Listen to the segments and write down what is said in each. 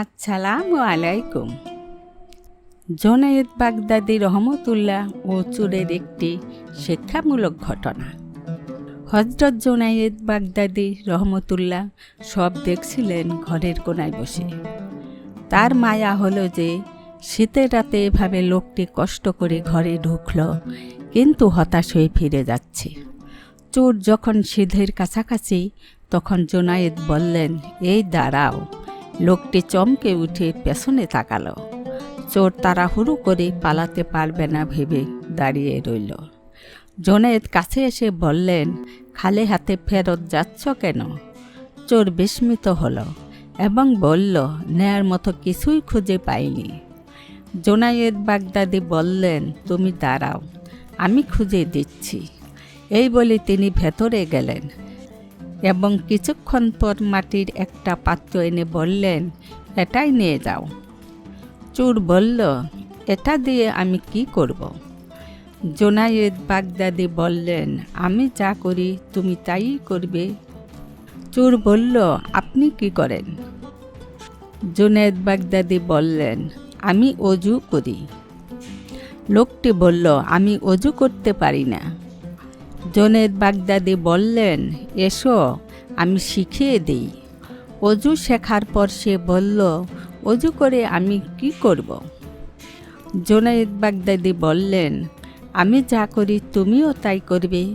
আসসালামু আলাইকুম। জোনায়েদ বাগদাদি রহমতুল্লাহ ও চুরের একটি শিক্ষামূলক ঘটনা। হজরত জোনায়েদ বাগদাদি রহমতুল্লাহ সব দেখছিলেন ঘরের কোনায় বসে। তার মায়া হলো যে শীতের রাতে এভাবে লোকটি কষ্ট করে ঘরে ঢুকল, কিন্তু হতাশ হয়ে ফিরে যাচ্ছে। চোর যখন সিধের কাছাকাছি, তখন জোনায়েদ বললেন, এই দাঁড়াও। লোকটি চমকে উঠে পেছনে তাকালো। চোর তাড়াহুড়ো করে পালাতে পারবে না ভেবে দাঁড়িয়ে রইল। জোনায়েদ কাছে এসে বললেন, খালি হাতে ফেরত যাচ্ছ কেন? চোর বিস্মিত হলো এবং বলল, নেয়ার মতো কিছুই খুঁজে পাইনি। জোনায়েদ বাগদাদি বললেন, তুমি দাঁড়াও, আমি খুঁজে দিচ্ছি। এই বলে তিনি ভেতরে গেলেন। এবং কিছুক্ষণ পর মাটির একটা পাত্র এনে বললেন, এটাই নিয়ে যাও। চুর বলল, এটা দিয়ে আমি কি করব? জোনায়েদ বাগদাদি বললেন, আমি যা করি তুমি তাই করবে। চোর বলল, আপনি কি করেন? জোনায়েদ বাগদাদি বললেন, আমি অজু করি। লোকটি বলল, আমি অজু করতে পারি না। জোনেদ বাগদাদি বললেন, এসো, আমি শিখিয়ে দিই। অজু শেখার পর সে বলল, অজু করে আমি কি করব? জোনায়েদ বাগদাদি বললেন, আমি যা করি তুমিও তাই করবে।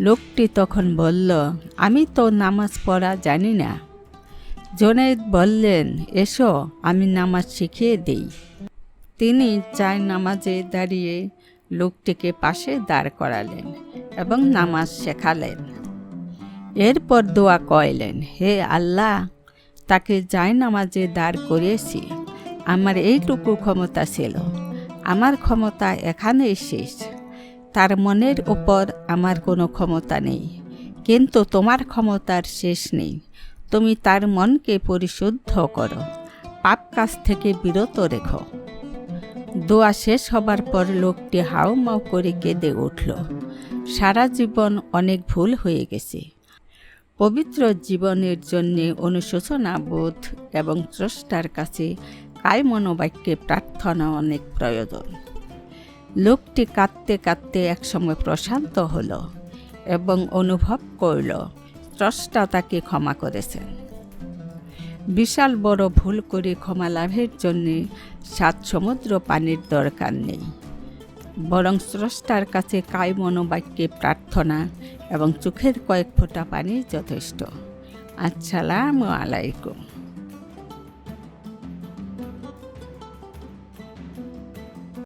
লোকটি তখন বলল, আমি তো নামাজ পড়া জানি না। জোনায়েদ বললেন, এসো, আমি নামাজ শিখিয়ে দিই। তিনি চায় নামাজে দাঁড়িয়ে লোকটিকে পাশে দাঁড় করালেন। এবং নামাজ শেখালেন। এরপর দোয়া কইলেন, হে আল্লাহ, তাকে যায় নামাজে দাঁড় করিয়েছি, আমার এইটুকু ক্ষমতা ছিল। আমার ক্ষমতা এখানেই শেষ। তার মনের উপর আমার কোনো ক্ষমতা নেই। কিন্তু তোমার ক্ষমতার শেষ নেই। তুমি তার মনকে পরিশুদ্ধ করো। পাপ কাজ থেকে বিরত রেখো। দোয়া শেষ হবার পর লোকটি হাউমাউ করে কেঁদে উঠল। সারা জীবন অনেক ভুল হয়ে গেছে। পবিত্র জীবনের জন্য অনুশোচনা বোধ এবং স্রষ্টার কাছে কায় মনোবাক্যে প্রার্থনা অনেক প্রয়োজন। লোকটি কাঁদতে কাঁদতে একসময় প্রশান্ত হলো এবং অনুভব করল স্রষ্টা তাকে ক্ষমা করেছেন। বিশাল বড় ভুল করে ক্ষমা লাভের জন্যে সাত সমুদ্র পানির দরকার নেই। বরং স্রষ্টার কাছে কায় মনোবাক্যে প্রার্থনা এবং চোখের কয়েক ফোঁটা পানি যথেষ্ট। আসসালামু আলাইকুম।